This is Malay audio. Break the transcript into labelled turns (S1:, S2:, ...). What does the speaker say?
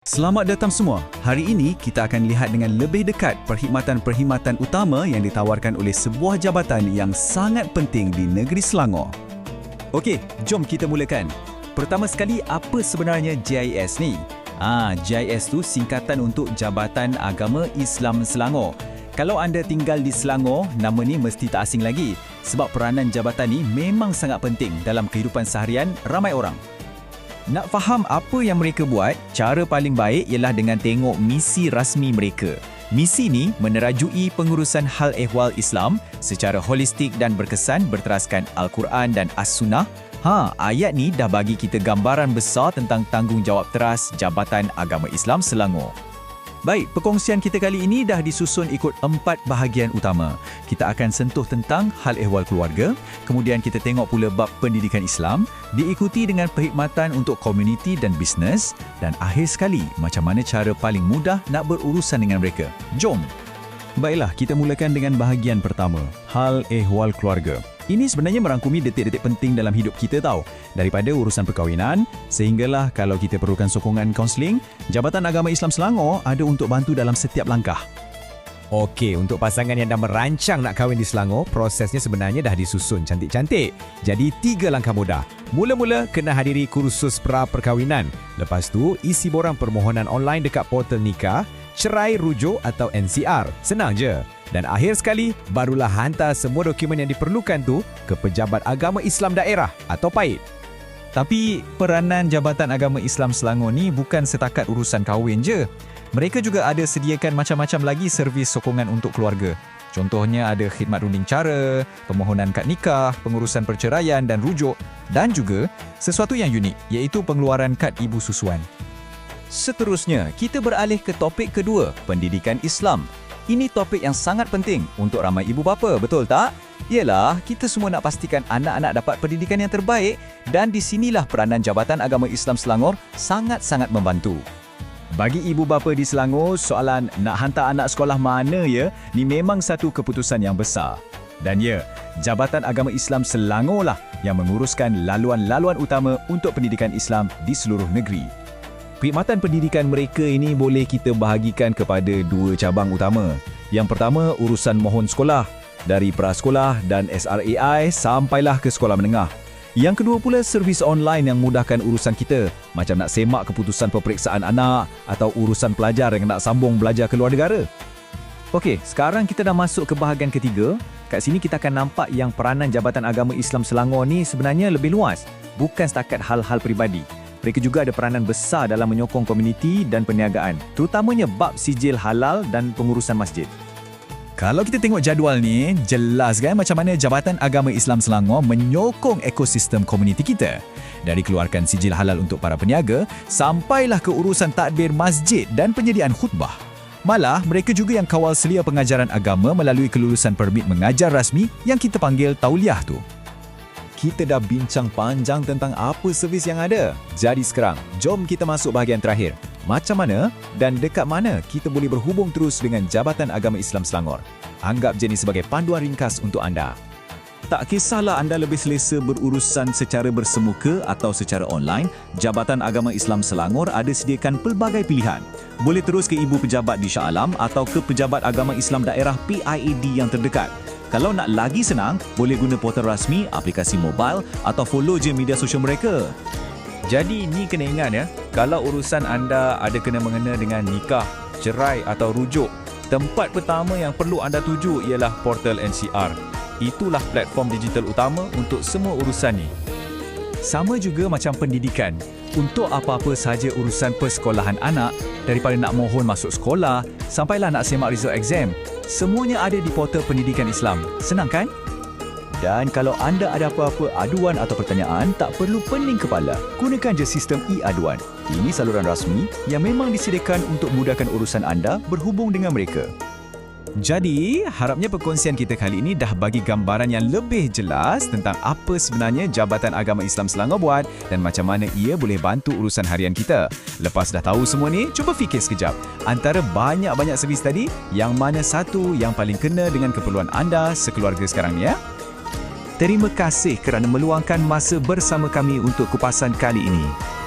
S1: Selamat datang semua. Hari ini kita akan lihat dengan lebih dekat perkhidmatan-perkhidmatan utama yang ditawarkan oleh sebuah jabatan yang sangat penting di negeri Selangor. Okey, jom kita mulakan. Pertama sekali, apa sebenarnya JIS ni? Ah, JIS tu singkatan untuk Jabatan Agama Islam Selangor. Kalau anda tinggal di Selangor, nama ni mesti tak asing lagi sebab peranan jabatan ni memang sangat penting dalam kehidupan seharian ramai orang. Nak faham apa yang mereka buat, cara paling baik ialah dengan tengok misi rasmi mereka. Misi ni menerajui pengurusan hal ehwal Islam secara holistik dan berkesan berteraskan Al-Quran dan As-Sunnah. Ha, ayat ni dah bagi kita gambaran besar tentang tanggungjawab teras Jabatan Agama Islam Selangor. Baik, perkongsian kita kali ini dah disusun ikut empat bahagian utama. Kita akan sentuh tentang hal ehwal keluarga, kemudian kita tengok pula bab pendidikan Islam, diikuti dengan perkhidmatan untuk komuniti dan bisnes, dan akhir sekali, macam mana cara paling mudah nak berurusan dengan mereka. Jom! Baiklah, kita mulakan dengan bahagian pertama, hal ehwal keluarga. Ini sebenarnya merangkumi detik-detik penting dalam hidup kita tahu. Daripada urusan perkahwinan, sehinggalah kalau kita perlukan sokongan kaunseling, Jabatan Agama Islam Selangor ada untuk bantu dalam setiap langkah.
S2: Okey, untuk pasangan yang dah merancang nak kahwin di Selangor, prosesnya sebenarnya dah disusun cantik-cantik. Jadi, tiga langkah mudah. Mula-mula, kena hadiri kursus pra-perkahwinan. Lepas tu, isi borang permohonan online dekat portal nikah, cerai rujuk atau NCR. Senang je. Dan akhir sekali, barulah hantar semua dokumen yang diperlukan tu ke Pejabat Agama Islam Daerah atau PAID.
S1: Tapi peranan Jabatan Agama Islam Selangor ni bukan setakat urusan kahwin je. Mereka juga ada sediakan macam-macam lagi servis sokongan untuk keluarga. Contohnya ada khidmat runding cara, permohonan kad nikah, pengurusan perceraian dan rujuk dan juga sesuatu yang unik iaitu pengeluaran kad ibu susuan. Seterusnya, kita beralih ke topik kedua, pendidikan Islam. Ini topik yang sangat penting untuk ramai ibu bapa, betul tak? Ialah, kita semua nak pastikan anak-anak dapat pendidikan yang terbaik dan di sinilah peranan Jabatan Agama Islam Selangor sangat-sangat membantu. Bagi ibu bapa di Selangor, soalan nak hantar anak sekolah mana ya, ni memang satu keputusan yang besar. Dan ya, Jabatan Agama Islam Selangor lah yang menguruskan laluan-laluan utama untuk pendidikan Islam di seluruh negeri. Perkhidmatan pendidikan mereka ini boleh kita bahagikan kepada dua cabang utama. Yang pertama, urusan mohon sekolah dari prasekolah dan SRAI sampailah ke sekolah menengah. Yang kedua pula servis online yang mudahkan urusan kita macam nak semak keputusan peperiksaan anak atau urusan pelajar yang nak sambung belajar ke luar negara. Okey, sekarang kita dah masuk ke bahagian ketiga. Kat sini kita akan nampak yang peranan Jabatan Agama Islam Selangor ni sebenarnya lebih luas, bukan setakat hal-hal peribadi. Mereka juga ada peranan besar dalam menyokong komuniti dan perniagaan, terutamanya bab sijil halal dan pengurusan masjid. Kalau kita tengok jadual ni, jelas kan macam mana Jabatan Agama Islam Selangor menyokong ekosistem komuniti kita. Dari keluarkan sijil halal untuk para peniaga, sampailah ke urusan takbir masjid dan penyediaan khutbah. Malah, mereka juga yang kawal selia pengajaran agama melalui kelulusan permit mengajar rasmi yang kita panggil tauliah tu. Kita dah bincang panjang tentang apa servis yang ada. Jadi sekarang, jom kita masuk bahagian terakhir. Macam mana dan dekat mana kita boleh berhubung terus dengan Jabatan Agama Islam Selangor? Anggap je ni sebagai panduan ringkas untuk anda. Tak kisahlah anda lebih selesa berurusan secara bersemuka atau secara online, Jabatan Agama Islam Selangor ada sediakan pelbagai pilihan. Boleh terus ke Ibu Pejabat di Shah Alam atau ke Pejabat Agama Islam Daerah PIAD yang terdekat. Kalau nak lagi senang, boleh guna portal rasmi, aplikasi mobile atau follow je media sosial mereka. Jadi ni kena ingat ya, kalau urusan anda ada kena mengena dengan nikah, cerai atau rujuk, tempat pertama yang perlu anda tuju ialah portal NCR. Itulah platform digital utama untuk semua urusan ni. Sama juga macam pendidikan. Untuk apa-apa sahaja urusan persekolahan anak, daripada nak mohon masuk sekolah, sampailah nak semak result exam, semuanya ada di portal pendidikan Islam. Senang kan? Dan kalau anda ada apa-apa aduan atau pertanyaan, tak perlu pening kepala. Gunakan je sistem e-aduan. Ini saluran rasmi yang memang disediakan untuk mudahkan urusan anda berhubung dengan mereka. Jadi, harapnya perkongsian kita kali ini dah bagi gambaran yang lebih jelas tentang apa sebenarnya Jabatan Agama Islam Selangor buat dan macam mana ia boleh bantu urusan harian kita. Lepas dah tahu semua ni, cuba fikir sekejap. Antara banyak-banyak servis tadi, yang mana satu yang paling kena dengan keperluan anda sekeluarga sekarang ni ya? Terima kasih kerana meluangkan masa bersama kami untuk kupasan kali ini.